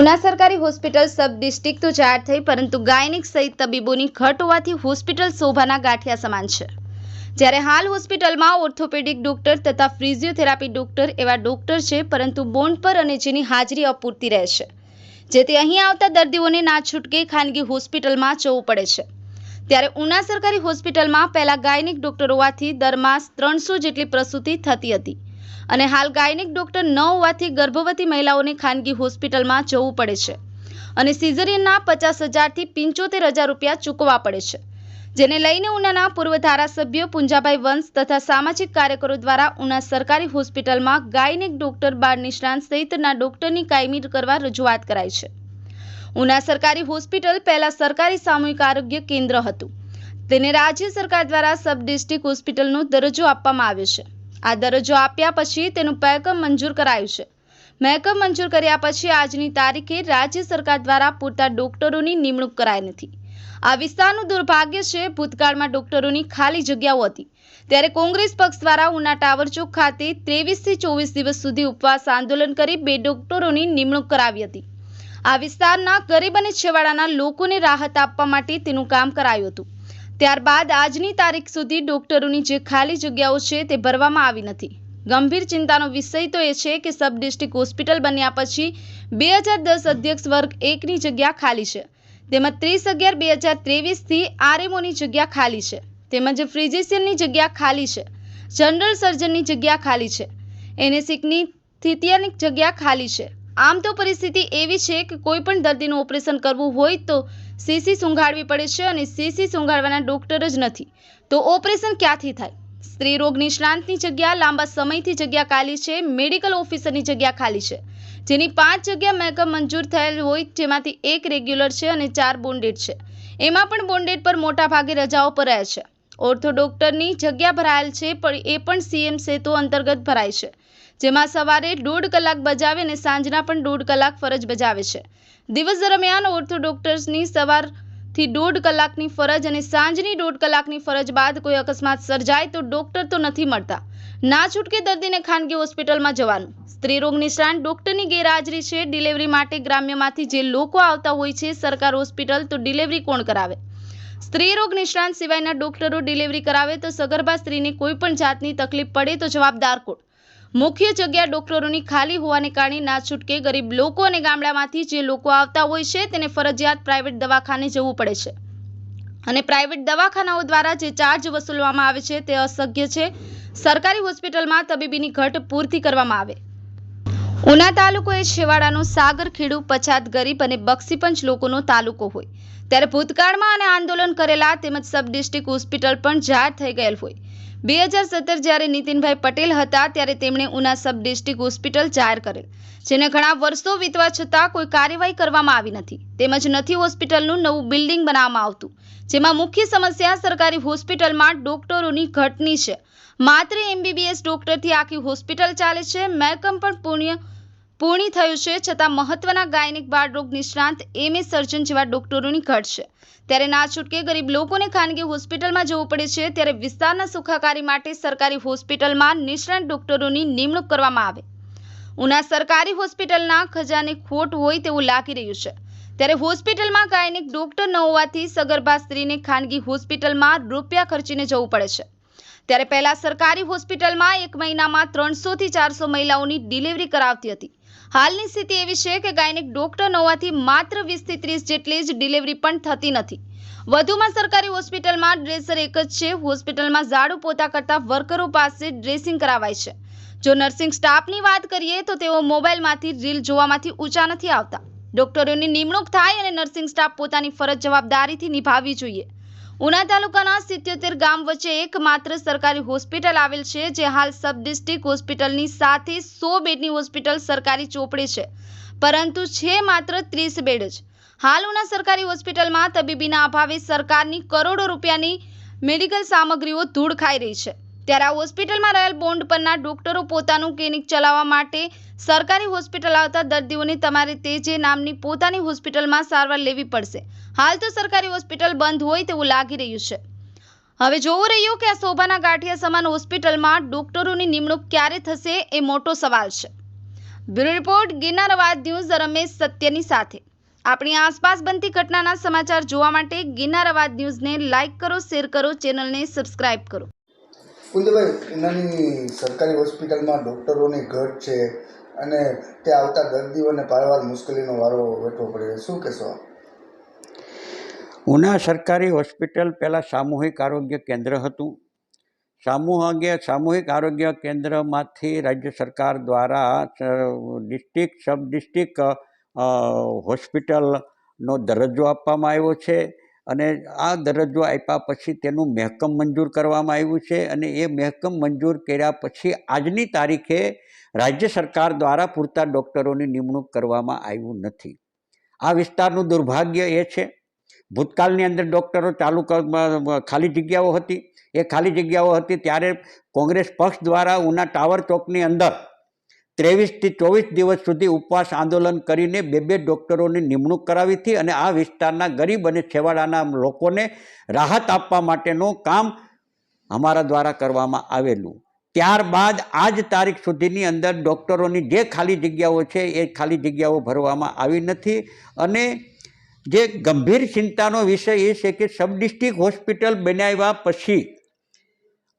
ઉના સરકારી hospital sub district તો જાહેર થઈ, પરંતુ ગાયનિક સહિત તબીબોની ઘટ હોવાથી હોસ્પિટલ શોભાના ગાંઠિયા સમાન છે. જ્યારે હાલ હોસ્પિટલમાં ઓર્થોપેડિક ડોક્ટર તથા ફિઝિયોથેરાપી ડોક્ટર એવા ડોક્ટર છે, પરંતુ બોન્ડ પર અને જેની હાજરી અપૂરતી રહે છે. જેથી અહીં આવતા દર્દીઓને ના છૂટકે ખાનગી હોસ્પિટલમાં જવું પડે છે. ત્યારે ઉના સરકારી હોસ્પિટલમાં પહેલા ગાયનિક ડોક્ટર હોવાથી દર માસ ત્રણસો જેટલી પ્રસૂતિ થતી હતી. અને હાલ ગાયનિક ડોક્ટર ન હોવાથી ગર્ભવતી મહિલાઓને ખાનગી હોસ્પિટલમાં જવું પડે છે. અને સિઝરીનના પચાસ હજારથી પંચોતેર હજાર રૂપિયા ચૂકવવા પડે છે. જેને લઈને ઉનાના પૂર્વ ધારાસભ્ય પુંજાભાઈ વંશ તથા સામાજિક કાર્યકરો દ્વારા ઉના સરકારી હોસ્પિટલમાં ગાયનિક ડોક્ટર બાળ નિષ્ણાંત સહિતના ડોક્ટરની કાયમી કરવા રજૂઆત કરાઈ છે. ઉના સરકારી હોસ્પિટલ પહેલા સરકારી સામૂહિક આરોગ્ય કેન્દ્ર હતું. તેને રાજ્ય સરકાર દ્વારા સબ ડિસ્ટ્રિક્ટ હોસ્પિટલનો દરજ્જો આપવામાં આવ્યો છે. આ દરજ્જો આપ્યા પછી તેનું પહેકમ મંજૂર કરાયું છે. મહેકમ મંજૂર કર્યા પછી આજની તારીખે રાજ્ય સરકાર દ્વારા પૂરતા ડોક્ટરોની નિમણૂક કરાઈ નથી. આ વિસ્તારનું દુર્ભાગ્ય છે, ભૂતકાળમાં ડોક્ટરોની ખાલી જગ્યાઓ હતી. ત્યારે કોંગ્રેસ પક્ષ દ્વારા ઉના ટાવર ચોક ખાતે ત્રેવીસથી ચોવીસ દિવસ સુધી ઉપવાસ આંદોલન કરી બે ડોક્ટરોની નિમણૂક કરાવી હતી. આ વિસ્તારના ગરીબ અને છેવાડાના લોકોને રાહત આપવા માટે તેનું કામ કરાયું હતું. ત્યારબાદ આજની તારીખ સુધી ડોક્ટરોની જે ખાલી જગ્યાઓ છે તે ભરવામાં આવી નથી. ગંભીર ચિંતાનો વિષય તો એ છે કે સબ ડિસ્ટ્રિક્ટ હોસ્પિટલ બન્યા પછી બે હજાર દસ અધ્યક્ષ વર્ગ એકની જગ્યા ખાલી છે. તેમજ ત્રીસ અગિયાર બે હજાર ત્રેવીસથી આરએમઓની જગ્યા ખાલી છે. તેમજ ફ્રિજિશિયનની જગ્યા ખાલી છે. જનરલ સર્જનની જગ્યા ખાલી છે. એનેસિકની થિતિયાની જગ્યા ખાલી છે. આમ તો પરિસ્થિતિ એવી છે કે કોઈ પણ દર્દીનું ઓપરેશન કરવું હોય તો સીસી સૂંઘાડવી પડે છે અને સીસી સૂંઘાડવાના ડોક્ટર જ નથી. તો ઓપરેશન ક્યાંથી થાય? સ્ત્રી રોગ નિષ્ણાંતની જગ્યા લાંબા સમયથી જગ્યા ખાલી છે, મેડિકલ ઓફિસરની જગ્યા ખાલી છે. જેની પાંચ જગ્યા મેકઅપ મંજૂર થયેલ હોય જેમાંથી એક રેગ્યુલર છે અને ચાર બોન્ડેડ છે. એમાં પણ બોન્ડેડ પર મોટા ભાગે રજાઓ રહે છે. ઓર્થો ડોક્ટરની જગ્યા ભરાયેલ છે, પણ એ પણ સીએમ સેતુ અંતર્ગત ભરાય છે. જેમાં સવારે દોઢ કલાક બજાવે અને સાંજના પણ દોઢ કલાક ફરજ બજાવે છે. દિવસ દરમિયાન ઓર્થો ડોક્ટર્સની સવારથી દોઢ કલાકની ફરજ અને સાંજની દોઢ કલાકની ફરજ બાદ કોઈ અકસ્માત સર્જાય તો ડોક્ટર તો નથી મળતા. ના છૂટકે દર્દીને ખાનગી હોસ્પિટલમાં જવાનું. સ્ત્રી રોગ નિષ્ણાંત ડોક્ટરની ગેરહાજરી છે. ડિલિવરી માટે ગ્રામ્યમાંથી જે લોકો આવતા હોય છે સરકાર હોસ્પિટલ તો ડિલિવરી કોણ કરાવે? સ્ત્રી રોગ નિષ્ણાંત સિવાયના ડોક્ટરો ડિલિવરી કરાવે તો સગર્ભા સ્ત્રીને કોઈ પણ જાતની તકલીફ પડે તો જવાબદાર કોણ? મુખ્ય જગ્યા ડોક્ટરોની ખાલી હોવાને કારણે ના છૂટકે ગરીબ લોકો અને ગામડામાંથી જે લોકો આવતા હોય છે તેને ફરજિયાત પ્રાઇવેટ દવાખાને જવું પડે છે. અને પ્રાઇવેટ દવાખાનાઓ દ્વારા જે ચાર્જ વસૂલવામાં આવે છે તે અસભ્ય છે. સરકારી હોસ્પિટલમાં તબીબીની ઘટ પૂરતી કરવામાં આવે. ઉના તાલુકો એ છેવાડાનો સાગર ખેડુ, પછાત ગરીબ અને બક્ષીપંચ લોકોનો તાલુકો હોય. ત્યારે ભૂતકાળમાં અને આંદોલન કરેલા તેમજ સબ ડિસ્ટ્રિક્ટ હોસ્પિટલ પણ જાહેર થઈ ગયેલ હોય. બે હજાર સત્તર જ્યારે નીતિનભાઈ પટેલ હતા ત્યારે તેમણે ઉના સબ ડિસ્ટ્રિક્ટ હોસ્પિટલ જાહેર કરેલ, જેને ઘણા વર્ષો વીતવા છતાં કોઈ કાર્યવાહી કરવામાં આવી નથી. તેમજ નથી હોસ્પિટલનું નવું બિલ્ડિંગ બનાવવામાં આવતું, જેમાં મુખ્ય સમસ્યા સરકારી હોસ્પિટલમાં ડોક્ટરોની ઘટની છે. માત્ર એમબીબીએસ ડોક્ટરથી આખી હોસ્પિટલ ચાલે છે, મહેકમ પણ પુણ્ય પૂર્ણ થયું છે, છતાં મહત્વના ગાયનિક બાળરોગ નિષ્ણાંત એમએ સર્જન જેવા ડોક્ટરોની ઘટ છે. ત્યારે ના છૂટકે ગરીબ લોકોને ખાનગી હોસ્પિટલમાં જવું પડે છે, ત્યારે વિસ્તારના સુખાકારી માટે સરકારી હોસ્પિટલમાં નિષ્ણાંત ડોક્ટરોની નિમણૂક કરવામાં આવે. ઉના સરકારી હોસ્પિટલના ખજાને ખોટ હોય તેવું લાગી રહ્યું છે. ત્યારે હોસ્પિટલમાં ગાયનિક ડોક્ટર ન હોવાથી સગર્ભા સ્ત્રીને ખાનગી હોસ્પિટલમાં રૂપિયા ખર્ચીને જવું પડે છે. ત્યારે પહેલા સરકારી હોસ્પિટલમાં એક મહિનામાં ત્રણસોથી ચારસો મહિલાઓની ડિલિવરી કરાવતી હતી. હાલની સ્થિતિ એવી છે કે ગાયનિક ડોક્ટર ન હોવાથી માત્ર વીસથી ત્રીસ જેટલી જ ડિલિવરી પણ થતી નથી. વધુમાં સરકારી હોસ્પિટલમાં ડ્રેસર એક જ છે. હોસ્પિટલમાં ઝાડુ પોતા કરતા વર્કરો પાસે ડ્રેસિંગ કરાવાય છે. જો નર્સિંગ સ્ટાફની વાત કરીએ તો તેઓ મોબાઈલમાંથી રીલ જોવામાંથી ઊંચા નથી આવતા. ડોક્ટરોની નિમણૂક થાય અને નર્સિંગ સ્ટાફ પોતાની ફરજ જવાબદારીથી નિભાવવી જોઈએ. ઉના તાલુકાના સિત્યોતેર ગામ વચ્ચે એકમાત્ર સરકારી હોસ્પિટલ આવેલ છે, જે હાલ સબ ડિસ્ટ્રિક્ટ હોસ્પિટલની સાથે સો બેડની હોસ્પિટલ સરકારી ચોપડે છે, પરંતુ છે માત્ર ત્રીસ બેડ જ. હાલ ઉના સરકારી હોસ્પિટલમાં તબીબીના અભાવે સરકારની કરોડો રૂપિયાની મેડિકલ સામગ્રીઓ ધૂળ ખાઈ રહી છે. ત્યારે આ હોસ્પિટલમાં રહેલ બોન્ડ પરના ડોક્ટરો પોતાનું ક્લિનિક ચલાવવા માટે સરકારી હોસ્પિટલ આવતા દર્દીઓને તમારે તે જે નામની પોતાની હોસ્પિટલમાં સારવાર લેવી પડશે હાલ તો સરકારી હોસ્પિટલ બંધ હોય તેવું લાગી રહ્યું છે. હવે જોવું રહ્યું કે આ શોભાના ગાંઠિયા સમાન હોસ્પિટલમાં ડોક્ટરોની નિમણૂક ક્યારે થશે એ મોટો સવાલ છે. બ્યુરો રિપોર્ટ, ગિરનાર અવાજ ન્યૂઝ, રમેશ સત્યની સાથે. આપણી આસપાસ બનતી ઘટનાના સમાચાર જોવા માટે ગિરનાર અવાજ ન્યૂઝને લાઇક કરો, શેર કરો, ચેનલને સબસ્ક્રાઇબ કરો. કુંદભાઈ નાની સરકારી હોસ્પિટલમાં ડૉક્ટરોની ઘટ છે અને ત્યાં આવતા દર્દીઓને પારવાર મુશ્કેલીનો વારો વેઠવો પડે. શું કહેશો ઉના સરકારી હોસ્પિટલ પહેલાં સામૂહિક આરોગ્ય કેન્દ્ર હતું. સામૂહિક સામૂહિક આરોગ્ય કેન્દ્રમાંથી રાજ્ય સરકાર દ્વારા ડિસ્ટ્રિક્ટ, સબ ડિસ્ટ્રિક્ટ હોસ્પિટલનો દરજ્જો આપવામાં આવ્યો છે અને આ દરજ્જો આપ્યા પછી તેનું મહેકમ મંજૂર કરવામાં આવ્યું છે અને એ મહેકમ મંજૂર કર્યા પછી આજની તારીખે રાજ્ય સરકાર દ્વારા પૂરતા ડૉક્ટરોની નિમણૂક કરવામાં આવ્યું નથી. આ વિસ્તારનું દુર્ભાગ્ય એ છે ભૂતકાળની અંદર ડૉક્ટરો ચાલુ ખાલી જગ્યાઓ હતી. એ ખાલી જગ્યાઓ હતી ત્યારે કોંગ્રેસ પક્ષ દ્વારા ઉના ટાવર ચોકની અંદર ત્રેવીસથી ચોવીસ દિવસ સુધી ઉપવાસ આંદોલન કરીને બે બે ડૉક્ટરોની નિમણૂક કરાવી હતી અને આ વિસ્તારના ગરીબ અને છેવાડાના લોકોને રાહત આપવા માટેનું કામ અમારા દ્વારા કરવામાં આવેલું. ત્યારબાદ આજ તારીખ સુધીની અંદર ડૉક્ટરોની જે ખાલી જગ્યાઓ છે એ ખાલી જગ્યાઓ ભરવામાં આવી નથી અને જે ગંભીર ચિંતાનો વિષય એ છે કે સબ ડિસ્ટ્રિક્ટ હોસ્પિટલ બનાવ્યા પછી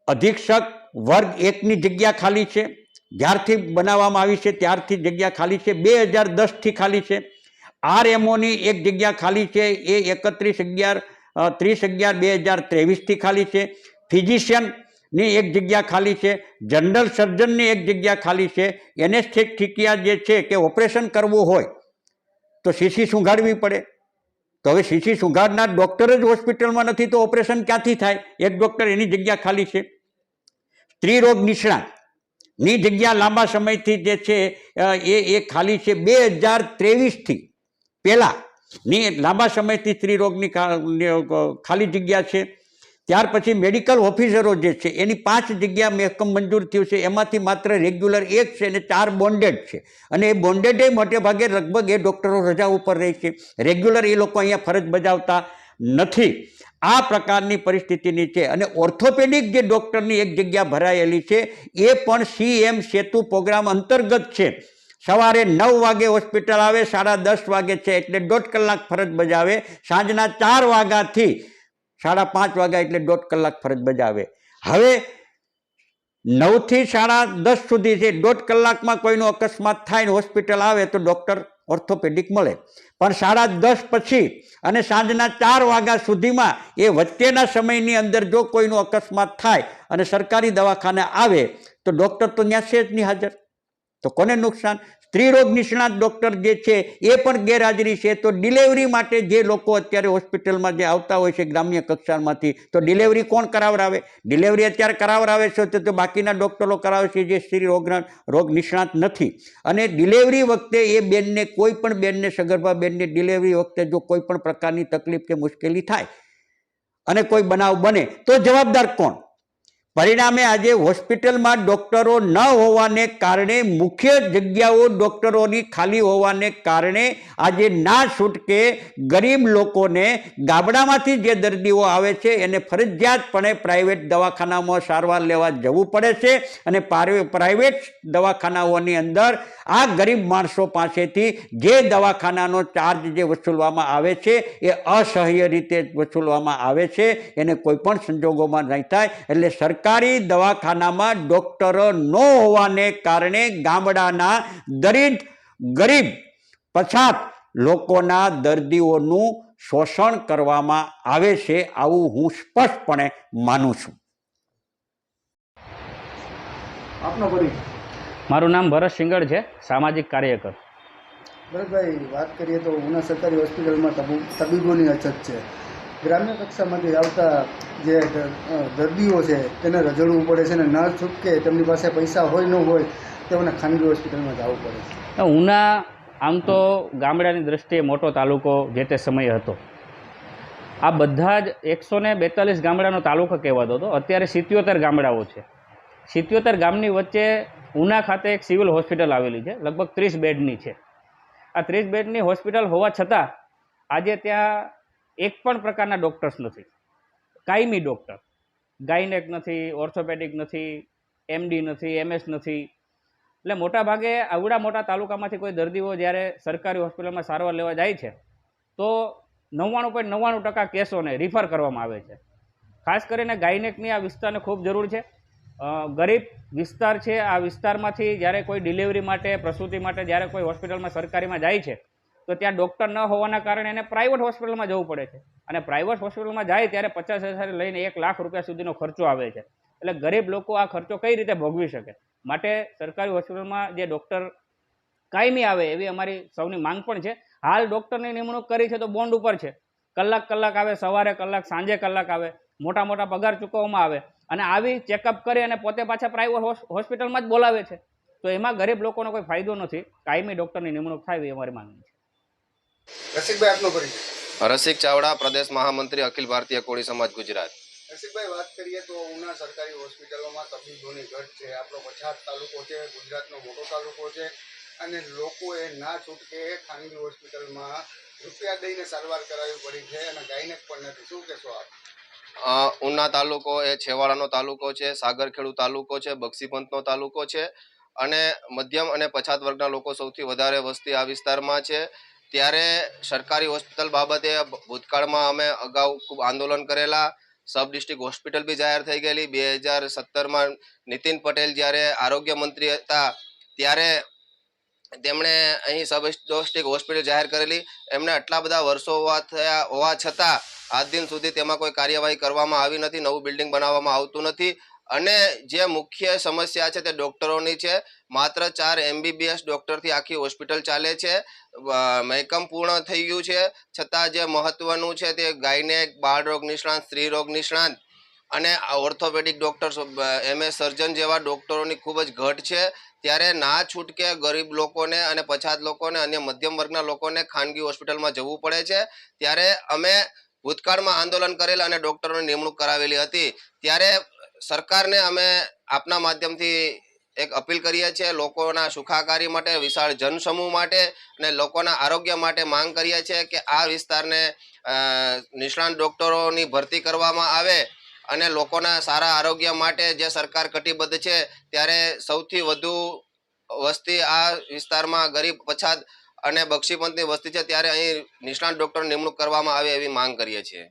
અધિક્ષક વર્ગ એકની જગ્યા ખાલી છે. જ્યારથી બનાવવામાં આવી છે ત્યારથી જગ્યા ખાલી છે. બે હજાર દસથી ખાલી છે. આર એમઓની એક જગ્યા ખાલી છે. એ એકત્રીસ અગિયાર ત્રીસ અગિયાર, બે હજાર ત્રેવીસથી ખાલી છે. ફિઝિશિયનની એક જગ્યા ખાલી છે. જનરલ સર્જનની એક જગ્યા ખાલી છે. એનેસ્થેટિકિયા જે છે કે ઓપરેશન કરવું હોય તો સીસી સુંઘાડવી પડે. તો હવે સીસી સુંઘાડનાર ડૉક્ટર જ હોસ્પિટલમાં નથી તો ઓપરેશન ક્યાંથી થાય? એક ડૉક્ટર એની જગ્યા ખાલી છે. સ્ત્રી રોગ નિષ્ણાત. ની જગ્યા લાંબા સમયથી જે છે એ એ ખાલી છે. બે હજાર ત્રેવીસથી પહેલાં ની લાંબા સમયથી સ્ત્રીરોગની રોગની ખાલી જગ્યા છે. ત્યાર પછી મેડિકલ ઓફિસરો જે છે, એની પાંચ જગ્યા મહેકમ મંજૂર થયું છે. એમાંથી માત્ર રેગ્યુલર એક છે અને ચાર બોન્ડેડ છે. અને એ બોન્ડેડે મોટે ભાગે લગભગ એ ડૉક્ટરો રજા ઉપર રહે છે. રેગ્યુલર એ લોકો અહીંયા ફરજ બજાવતા નથી. આ પ્રકારની પરિસ્થિતિની છે. અને ઓર્થોપેડિક જે ડૉક્ટરની એક જગ્યા ભરાયેલી છે, એ પણ સીએમ સેતુ પ્રોગ્રામ અંતર્ગત છે. સવારે નવ વાગે હોસ્પિટલ આવે, સાડા દસ વાગે છે, એટલે દોઢ કલાક ફરજ બજાવે. સાંજના ચાર વાગ્યાથી સાડા પાંચ વાગ્યા એટલે દોઢ કલાક ફરજ બજાવે. હવે નવથી સાડા દસ સુધી છે, દોઢ કલાકમાં કોઈનો અકસ્માત થાય ને હોસ્પિટલ આવે તો ડૉક્ટર ઓર્થોપેડિક મળે. પણ સાડા દસ પછી અને સાંજના ચાર વાગ્યા સુધીમાં એ વચ્ચેના સમયની અંદર જો કોઈનો અકસ્માત થાય અને સરકારી દવાખાને આવે તો ડૉક્ટર તો ત્યાં છે જ નહીં હાજર. તો કોને નુકસાન? સ્ત્રીરોગ નિષ્ણાત ડૉક્ટર જે છે, એ પણ ગેરહાજરી છે. તો ડિલિવરી માટે જે લોકો અત્યારે હોસ્પિટલમાં જે આવતા હોય છે, ગ્રામ્ય કક્ષામાંથી, તો ડિલિવરી કોણ કરાવરાવે ડિલિવરી અત્યારે કરાવરાવે છે તો બાકીના ડૉક્ટરો કરાવે છે જે સ્ત્રી રોગ રોગ નિષ્ણાત નથી. અને ડિલિવરી વખતે એ બેનને, કોઈ પણ બેનને, સગર્ભા બેનને ડિલિવરી વખતે જો કોઈ પણ પ્રકારની તકલીફ કે મુશ્કેલી થાય અને કોઈ બનાવ બને, તો જવાબદાર કોણ? પરિણામે આજે હોસ્પિટલમાં ડૉક્ટરો ન હોવાને કારણે મુખ્ય જગ્યાઓ ડૉક્ટરોની ખાલી હોવાને કારણે આજે ના છૂટકે ગરીબ લોકોને ગામડામાંથી જે દર્દીઓ આવે છે એને ફરજિયાતપણે પ્રાઇવેટ દવાખાનામાં સારવાર લેવા જવું પડે છે અને પાર- પ્રાઇવેટ દવાખાનાઓની અંદર આ ગરીબ માણસો પાસેથી જે દવાખાનાનો ચાર્જ જે વસૂલવામાં આવે છે એ અસહ્ય રીતે વસૂલવામાં આવે છે. એને કોઈપણ સંજોગોમાં નહીં થાય. એટલે સરકારી દવાખાનામાં ડૉક્ટરો ન હોવાને કારણે ગામડાના દરિદ્ર ગરીબ પછાત લોકોના દર્દીઓનું શોષણ કરવામાં આવે છે આવું હું સ્પષ્ટપણે માનું છું. આપનો પરિચય. મારું નામ ભરત સિંગળ છે સામાજિક કાર્યકર. ભરતભાઈ વાત કરીએ તો ઉના સરકારી હોસ્પિટલમાં તબુ- તબીબોની અછત છે. ગ્રામ્ય કક્ષામાંથી આવતા જે દર્દીઓ છે, તેને રજડવું પડે છે અને ન છૂટકે તેમની પાસે પૈસા હોય, ન હોય, તેઓને ખાનગી હોસ્પિટલમાં જવું પડે છે. ઉના આમ તો ગામડાની દ્રષ્ટિએ મોટો તાલુકો જે તે સમયે હતો. આ બધા જ એકસો ને બેતાલીસ ગામડાનો તાલુકો કહેવાતો હતો. અત્યારે સિત્યોતેર ગામડાઓ છે. સિત્યોતેર ગામની વચ્ચે ઉના ખાતે એક સિવિલ હોસ્પિટલ આવેલી છે. લગભગ ત્રીસ બેડની છે. આ ત્રીસ બેડની હોસ્પિટલ હોવા છતાં આજે ત્યાં એક પણ પ્રકારના ડૉક્ટર્સ નથી. કાયમી ડૉક્ટર ગાયનેક નથી ઓર્થોપેડિક નથી એમડી નથી એમએસ નથી. એટલે મોટા ભાગે આવડા મોટા તાલુકામાંથી કોઈ દર્દીઓ જ્યારે સરકારી હોસ્પિટલમાં સારવાર લેવા જાય છે, તો નવ્વાણું પોઈન્ટ નવ્વાણું ટકા કેસોને રિફર કરવામાં આવે છે. ખાસ કરીને ગાયનેકની આ વિસ્તારને ખૂબ જરૂર છે. ગરીબ વિસ્તાર છે. આ વિસ્તારમાંથી જ્યારે કોઈ ડિલિવરી માટે, પ્રસૂતિ માટે જ્યારે કોઈ હોસ્પિટલમાં સરકારીમાં જાય છે તો ત્યાં ડૉક્ટર ન હોવાના કારણે એને પ્રાઇવેટ હોસ્પિટલમાં જવું પડે છે. અને પ્રાઇવેટ હોસ્પિટલમાં જાય ત્યારે પચાસ હજાર લઈને એક લાખ રૂપિયા સુધીનો ખર્ચો આવે છે. એટલે ગરીબ લોકો આ ખર્ચો કઈ રીતે ભોગવી શકે? માટે સરકારી હોસ્પિટલમાં જે ડૉક્ટર કાયમી આવે એવી અમારી સૌની માંગ પણ છે. હાલ ડૉક્ટરની નિમણૂક કરી છે તો બોન્ડ ઉપર છે. કલાક કલાક આવે, સવારે કલાક, સાંજે કલાક આવે, મોટા મોટા પગાર ચૂકવવામાં આવે અને આવી ચેકઅપ કરી અને પોતે પાછા પ્રાઇવેટ હોસ્પિટલમાં જ બોલાવે છે. તો એમાં ગરીબ લોકોનો કોઈ ફાયદો નથી. કાયમી ડૉક્ટરની નિમણૂક થાય એવી અમારી માંગણી છે. રસિકભાઈ આપનો પરિચય રસિક ચાવડા પ્રદેશ મહામંત્રી અખિલ ભારતીય કોળી સમાજ ગુજરાત. રસિકભાઈ વાત કરીએ તો ઉના સરકારી હોસ્પિટલોમાં તબીબોની ઘટ છે. આપણો પછાત તાલુકો છે ગુજરાતનો મોટો તાલુકો છે અને લોકોએ ના છૂટકે ખાનગી હોસ્પિટલમાં રૂપિયા દઈને સારવાર કરાવવી પડી છે અને ગાયનેક પણ નથી. શું કહેશો આપ? ઉના તાલુકો એ છેવાડાનો તાલુકો છે સાગરખેડુ તાલુકો છે બક્ષીપંથનો તાલુકો છે અને મધ્યમ અને પછાત વર્ગના લોકો સૌથી વધારે વસ્તી આ વિસ્તારમાં છે. ત્યારે સરકારી હોસ્પિટલ બાબતે ભૂતકાળમાં અમે અગાઉ ખૂબ આંદોલન કરેલા. સબ ડિસ્ટ્રિક્ટ હોસ્પિટલ બી જાહેર થઈ ગયેલી. બે હજાર સત્તરમાં નીતિન પટેલ જ્યારે આરોગ્ય મંત્રી હતા, ત્યારે તેમણે અહીં સબ ડિસ્ટ્રિક્ટ હોસ્પિટલ જાહેર કરેલી. એમને આટલા બધા વર્ષો હોવા થયા, હોવા છતાં આજ દિન સુધી તેમાં કોઈ કાર્યવાહી કરવામાં આવી નથી. નવું બિલ્ડિંગ બનાવવામાં આવતું નથી. અને જે મુખ્ય સમસ્યા છે તે ડોક્ટરોની છે. માત્ર ચાર એમબીબીએસ ડોક્ટરથી આખી હોસ્પિટલ ચાલે છે. મહેકમ પૂર્ણ થઈ ગયું છે. છતાં જે મહત્વનું છે તે ગાયનેક બાળરોગ નિષ્ણાંત, સ્ત્રી રોગ નિષ્ણાંત અને ઓર્થોપેડિક ડોક્ટર એમએસ સર્જન જેવા ડોક્ટરોની ખૂબ જ ઘટ છે. ત્યારે ના છૂટકે ગરીબ લોકોને અને પછાત લોકોને, અન્ય મધ્યમ વર્ગના લોકોને ખાનગી હોસ્પિટલમાં જવું પડે છે. ત્યારે અમે ભૂતકાળમાં આંદોલન કરેલા અને ડોક્ટરોની નિમણૂક કરાવેલી હતી. ત્યારે સરકારને અમે આપના માધ્યમથી એક અપીલ કરીએ છીએ, લોકોના સુખાકારી માટે, વિશાળ જનસમૂહ માટે અને લોકોના આરોગ્ય માટે માંગ કરીએ છીએ કે આ વિસ્તારને નિષ્ણાંત ડૉક્ટરોની ભરતી કરવામાં આવે અને લોકોના સારા આરોગ્ય માટે જે સરકાર કટિબદ્ધ છે, ત્યારે સૌથી વધુ વસ્તી આ વિસ્તારમાં ગરીબ, પછાત અને બક્ષીપંથની વસ્તી છે, ત્યારે અહીં નિષ્ણાંત ડૉક્ટર નિમણૂક કરવામાં આવે એવી માંગ કરીએ છીએ.